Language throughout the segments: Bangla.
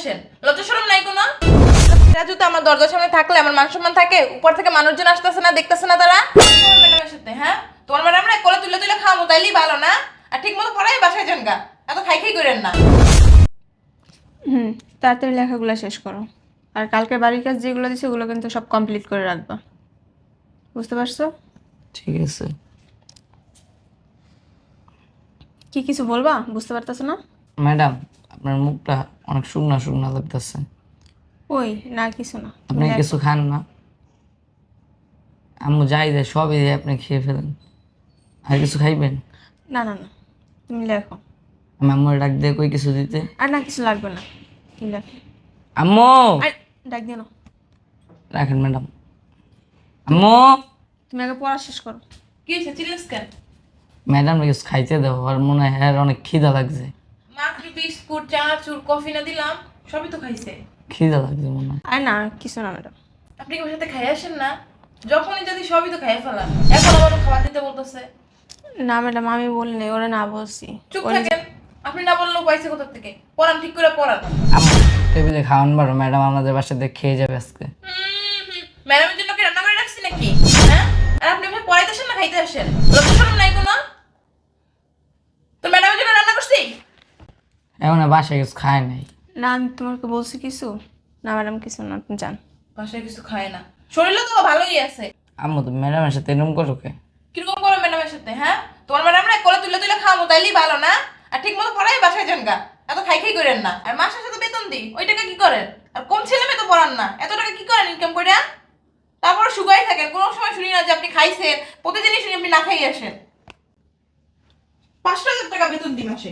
আসেন। লজ্জা শরম নাই কোনো? রাজু তো আমার দরজার সামনে থাকলে আমার মান সম্মান থাকে উপর থেকে মানুষজন আসতেছে না দেখতেছে না তারা? ম্যাডামের সাথে হ্যাঁ? তোমার ম্যাডাম না কোলে তুলে তুলে খাওয়াবো তাইলেই ভালো না? আর ঠিক মতো পড়াই বাসায় যান গা। এত খাই খাই করেন না। হুম তাড়াতাড়ি লেখাগুলো শেষ করো। আর কালকে বাড়ির কাজ যেগুলো দিছে ওগুলো কিন্তু সব কমপ্লিট করে রাখবা। বুঝতে পারছ? ঠিক আছে। কি কিছু বলবা? বুঝতে পারতেছো না? ম্যাডাম আপনার মুখটা অনেক শুকনা শুকনা লাগতেছে। ওই না কিছু না। আপনি কিছু খান না। আম্মু যাই দেয় সবই দেয় আপনি খেয়ে ফেলেন। আর কিছু খাইবেন? না না না তুমি লেখো। আমি আম্মুর ডাক দিয়ে কই কিছু দিতে? আর না কিছু লাগবে না। তুমি লেখো। আম্মু! আর ডাক দিয়ে নাও। রাখেন ম্যাডাম। আম্মু! তুমি আগে পড়া শেষ করো। কি হয়েছে চিল্লাস কেন? ম্যাডাম কিছু খাইতে দেবো আর মনে হয় হ্যাঁ অনেক খিদা লাগছে। মাকড়ি বিস্কুট চানাচুর কফি না দিলাম সবই তো খাইছে। খিদা লাগছে মনে হয়। আর না কিছু না ম্যাডাম। আপনি কি ওর সাথে খাই আসেন না? যখনই যদি সবই তো খাই ফেলাম এখন আবার খাবার দিতে বলতেছে। না ম্যাডাম আমি বলিনি ওরা না বলছি। চুপ থাকেন আপনি না বললেও পাইছে কোথা থেকে? পড়ান ঠিক করে পড়ান। টেবিলে খাওয়ান বারো ম্যাডাম আমাদের বাসাতে খেয়ে যাবে আজকে। ম্যাডামের জন্য কি রান্না করে রাখছি নাকি? হ্যাঁ? আর আপনি ভাই পড়াইতে আসেন না খাইতে আসেন? লক্ষ্য নাই কোনো? তো ম্যাডামের জন্য এখন আর বাসায় কিছু খায় নাই। না আমি তোমাকে বলছি কিছু? না ম্যাডাম কিছু না তুমি জান বাসায় কিছু খায় না। শরীরও তো ভালোই আছে। আম্মু তো ম্যাডামের সাথে এরকম করো কে? কীরকম করো ম্যাডামের সাথে হ্যাঁ? তোমার ম্যাডাম না কোলে তুলে তুলে খাওয়াবো তাইলেই ভালো না? আর ঠিক মতো পড়াই বাসায় যান গা। এত খাই খাই করেন না। আর মাসের সাথে বেতন দিই ওই টাকা কি করেন? আর কম ছেলে মেয়ে তো পড়ান না এত টাকা কি করেন ইনকাম করে তারপর সুগাই থাকেন কোনো সময় শুনি না যে আপনি খাইছেন প্রতিদিনই শুনি আপনি না খাই আসেন। পাঁচশো হাজার টাকা বেতন দিই মাসে।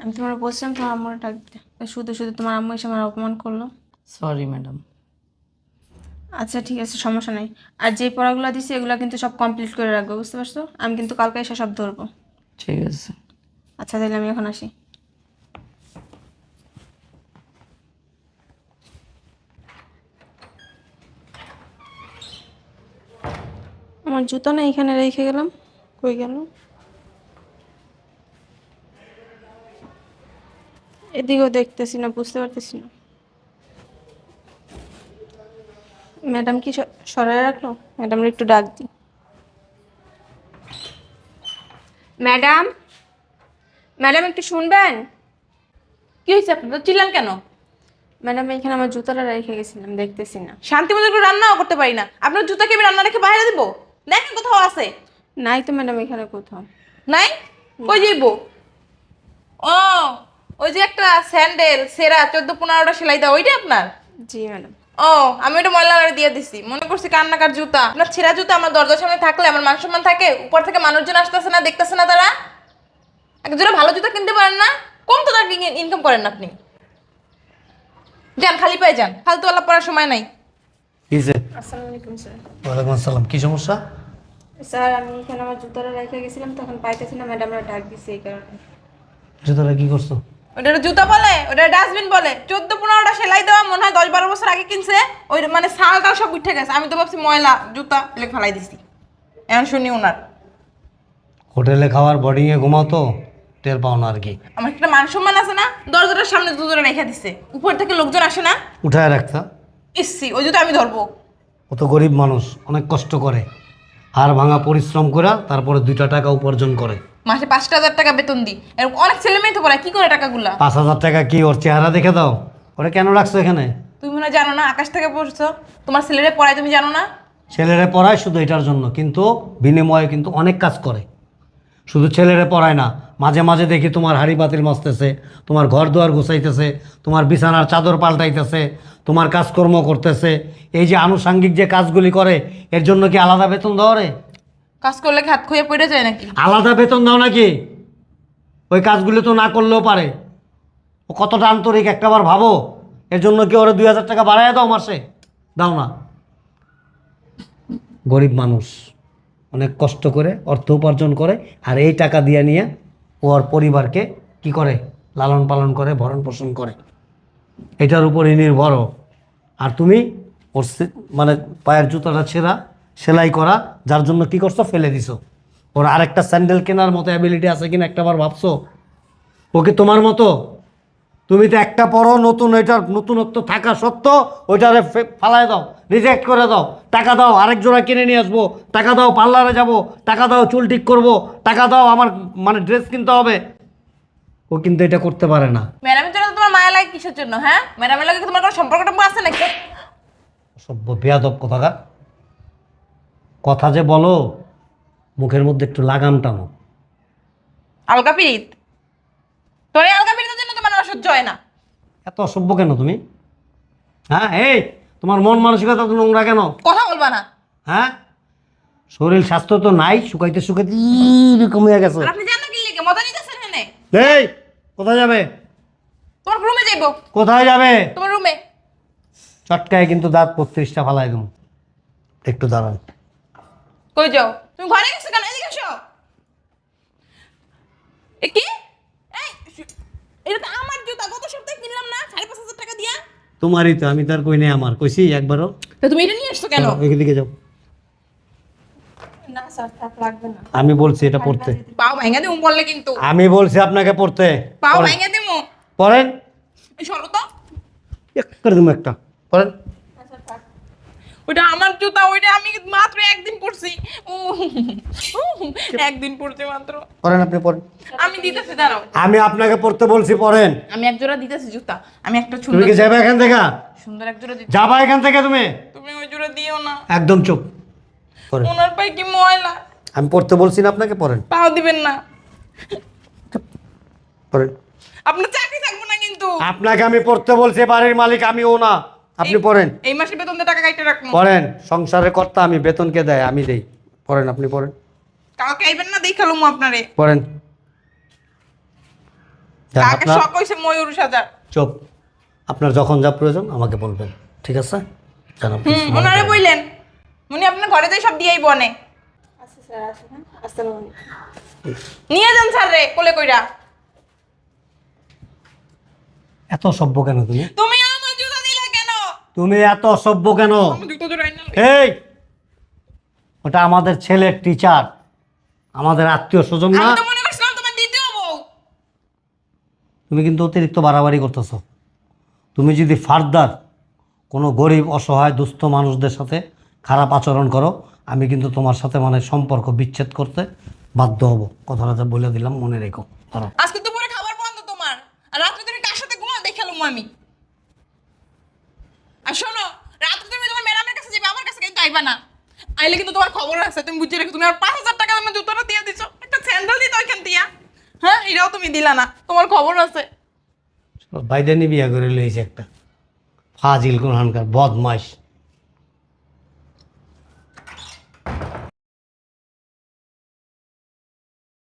আমি তোমার বলছিলাম তোমার আম্মুর ডাক দিতে। শুধু শুধু তোমার আম্মু এসে আমার অপমান করল। সরি ম্যাডাম আচ্ছা ঠিক আছে সমস্যা নেই। আর যে পড়াগুলো দিছি এগুলো কিন্তু সব কমপ্লিট করে রাখব বুঝতে পারছ? আমি কিন্তু কালকে এসে সব ধরবো। ঠিক আছে। আচ্ছা তাহলে আমি এখন আসি। আমার জুতো না এখানে রেখে গেলাম। কই গেল? এদিকেও দেখতেছি না বুঝতে পারতেছি না। ম্যাডাম কি সরাই রাখল? ম্যাডাম একটু ডাক দিই ম্যাডাম? ম্যাডাম একটু শুনবেন? কি হয়েছে আপনার চিল্লান কেন? ম্যাডাম এখানে আমার জুতোটা রেখে গেছিলাম দেখতেছি না। শান্তি মতো একটু রান্নাও করতে পারি না। আপনার জুতাকে আমি রান্না রেখে বাইরে দেবো? দেখেন কোথাও আছে। নাই তো ম্যাডাম এখানে কোথাও। নাই? কই যাইব? ও! ওই যে একটা স্যান্ডেল সেরা চোদ্দ পনেরোটা সেলাই দেওয়া ওইটা আপনার? জি ম্যাডাম। ও আমি ওটা ময়লা করে দিয়ে দিছি। মনে করছি কান্নাকার জুতা। আপনার ছেঁড়া জুতা আমার দরজার সামনে থাকলে আমার মান সম্মান থাকে উপর থেকে মানুষজন আসতেছে না দেখতেছে না তারা? একজোড়া ভালো জুতা কিনতে পারেন না? কম তো টাকা ইনকাম করেন না আপনি। যান খালি পায়ে যান। ফালতু আলাপ পড়ার সময় নাই। কিসে আসসালামু আলাইকুম স্যার। ওয়ালাইকুম আসসালাম। কি সমস্যা? স্যার আমি এখানে আমার জুতোটা রেখে গেছিলাম তখন পাইতেছি না ম্যাডামরা ডাক দিছে এই কারণে। জুতোটা কি করছ? ওটা জুতা বলে ওটা ডাস্টবিন বলে। চোদ্দ পনেরোটা সেলাই দেওয়া মনে হয় দশ বারো বছর আগে কিনছে। ওই মানে সালটাল সব উঠে গেছে। আমি তো ভাবছি ময়লা জুতা লেখ ফেলাই দিছি। এখন শুনি ওনার হোটেলে খাওয়ার বোর্ডিংয়ে ঘুমাও তো টের পাও না আর কি। আমার একটা মান সম্মান আছে না দরজাটার সামনে জুতোটা রেখে দিছে। উপর থেকে লোকজন আসে না। উঠায় রাখতা ইসি ওই জুতো আমি ধরবো। ও তো গরিব মানুষ অনেক কষ্ট করে। হাড় ভাঙা পরিশ্রম করে তারপরে দুইটা টাকা উপার্জন করে। মাসে পাঁচটা হাজার টাকা বেতন দিই এরকম অনেক ছেলে মেয়ে তো পড়ায় কি করে টাকাগুলা? পাঁচ হাজার টাকা কি ওর চেহারা দেখে দাও? ওরা কেন রাখছো এখানে? তুমি মনে হয় জানো না আকাশ থেকে পড়ছো। তোমার ছেলেরে পড়ায় তুমি জানো না? ছেলেরে পড়ায় শুধু এটার জন্য কিন্তু বিনিময়ে কিন্তু অনেক কাজ করে। শুধু ছেলেরে পড়ায় না মাঝে মাঝে দেখি তোমার হাড়ি পাতিল মস্তেছে তোমার ঘর দুয়ার গুছাইতেছে তোমার বিছানার চাদর পাল্টাইতেছে তোমার কাজকর্ম করতেছে। এই যে আনুষাঙ্গিক যে কাজগুলি করে এর জন্য কি আলাদা বেতন দাও রে? কাজ করলে হাত খুঁয়ে পড়ে যায় নাকি? আলাদা বেতন দাও নাকি? ওই কাজগুলি তো না করলেও পারে। ও কতটা আন্তরিক একটাবার ভাবো। এর জন্য কি ওরা দুই হাজার টাকা বাড়ায় দাও মাসে? দাও না। গরিব মানুষ, অনেক কষ্ট করে, অর্থ উপার্জন করে, আর এই টাকা দিয়ে নিয়ে ও ওর পরিবারকে কি করে? লালন পালন করে, ভরণ পোষণ করে। এটার উপরই নির্ভর আর তুমি ওর মানে পায়ের জুতোটা ছেঁড়া সেলাই করা যার জন্য কি করছ? ফেলে দিছো। ওর আরেকটা স্যান্ডেল কেনার মতো অ্যাবিলিটি আছে কিনা একটাবার ভাবছ? ওকে তোমার মতো? তুমি তো একটা পরও নতুন এটার নতুনত্ব থাকা সত্ত্বেও ওইটারে ফালায় দাও রিজেক্ট করে দাও। টাকা দাও আরেক জোড়া কিনে নিয়ে আসব। টাকা দাও পার্লারে যাব। টাকা দাও চুল ঠিক করব। টাকা দাও আমার মানে ড্রেস কিনতে হবে। ও কিন্তু এটা করতে পারে না। ম্যাডামের জন্য তোমার মায়া লাগে কিসের জন্য হ্যাঁ? ম্যাডামের লাগে তোমার কোনো সম্পর্ক আছে নাকি? সভ্য বেয়াদব কথাকার। কথা যে বলো মুখের মধ্যে একটু লাগাম টানো। আলগা পিরিত তোর এই আলগা পিরিতের জন্য তোমার অসহ্য হয় না। এত অসভ্য কেন তুমি? হ্যাঁ এই তোমার মন মানসিকতা তো নোংরা কেন? কথা বলবা না। হ্যাঁ? শরীর স্বাস্থ্য তো নাই শুকাইতে শুকাইতে এরকম হয়ে গেছে। আপনি জানো কি লিখে মজা নিতেছেন এখানে? এই কোথায় যাবে? তোমার রুমে যাইবো। কোথায় যাবে? তোমার রুমে চটকায় কিন্তু দাঁত বত্রিশটা ফালাই দেবো। একটু দাঁড়ান। কই যাও? তুমি ঘরে গেছো কেন? এদিকে এসো। এ কি? এই এটা তো আমার জুতা। গত সপ্তাহে কিনলাম না সাড়ে পাঁচ হাজার টাকা দিয়া। তোমারই তো আমি তার কই নেই আমার। কইছি একবারও। তো তুমি এটা নিয়ে আসছো কেন? ওইদিকে যাও। না স্যার থাক লাগবে না। আমি বলছি এটা পড়তে। পাও ভাঙা দিমু বললে কিন্তু। আমি বলছি আপনাকে পড়তে। পাও। ভাঙা দিমু পড়েন। এই সরো তো। এক করে দেবো একটা। পড়েন। জুতা ওইটা আমি মাত্র একদিন পরছি। একদিন পরছি মাত্র। পড়েন আপনি পড়েন আমি দিতেছি দাঁড়াও। আমি আপনাকে পড়তে বলছি পড়েন আমি এক জোড়া দিতেছি জুতা। আমি একটা তুমি কি যাবে এখান থেকে? সুন্দর এক জোড়া দিতে যাবা এখান থেকে তুমি? তুমি ওই জোড়া দিও না। একদম চুপ। পড়েন ওনার পায়ে কি ময়লা? আমি পড়তে বলছি না আপনাকে পড়েন পাও দিবেন না। পড়েন আপনার চাকরি থাকব না কিন্তু। আপনাকে আমি পড়তে বলছি বাড়ির মালিক আমি ও না। আপনি পড়েন। এই মাসে বেতন দিয়ে টাকা কাইটে রাখব। পড়েন। সংসারের কর্তা আমি বেতনকে দেয় আমি দেই। পড়েন আপনি পড়েন। কাউকে আইবেন না দেখালুম আপনারে। পড়েন। কাকে শখ হইছে ময়ূর সাজার। চুপ। আপনার যখন যা প্রয়োজন আমাকে বলবেন। ঠিক আছে? জান আপনি হুম ওনারে বইলেন। উনি আপনার ঘরে যাই সব দিয়েই বনে আচ্ছা স্যার আসুন। আসসালামু আলাইকুম। নিয়ে যান স্যার রে কোলে কইরা। এত সভ্য কেন তুমি? তুমি আমার জুতা দিলে কেন তুমি এত অসভ্য কেন? এই! ওটা আমাদের ছেলের টিচার আমাদের আত্মীয় স্বজন না? তুমি কিন্তু অতিরিক্ত বাড়াবাড়ি করতেছ। তুমি যদি ফার্দার কোনো গরিব অসহায় দুস্থ মানুষদের সাথে খারাপ আচরণ করো আমি কিন্তু তোমার সাথে মানে সম্পর্ক বিচ্ছেদ করতে বাধ্য হব। কথাটা বলে দিলাম মনে রেখো। আজকে দুপুরে খাবার বন্ধ তোমার। আর রাত্রে তুমি কার সাথে ঘুমাও দেখালুম আমি। আর শোনো রাত্রে তুমি তোমার ম্যাডামের কাছে যাবে, আমার কাছে কিন্তু আইবা না। আইলে কিন্তু তোমার খবর আছে, তুমি বুঝে রেখো, তুমি আর পাঁচ হাজার টাকা আমার জুতোটা দিয়ে দিছো। একটা স্যান্ডেল দিতে ওইখান দিয়া। হ্যাঁ এটাও তুমি দিলা না, তোমার খবর আছে। বাইদানি বিয়া করে লইছে একটা। ফাজিল কোনখানকার বদমাইশ।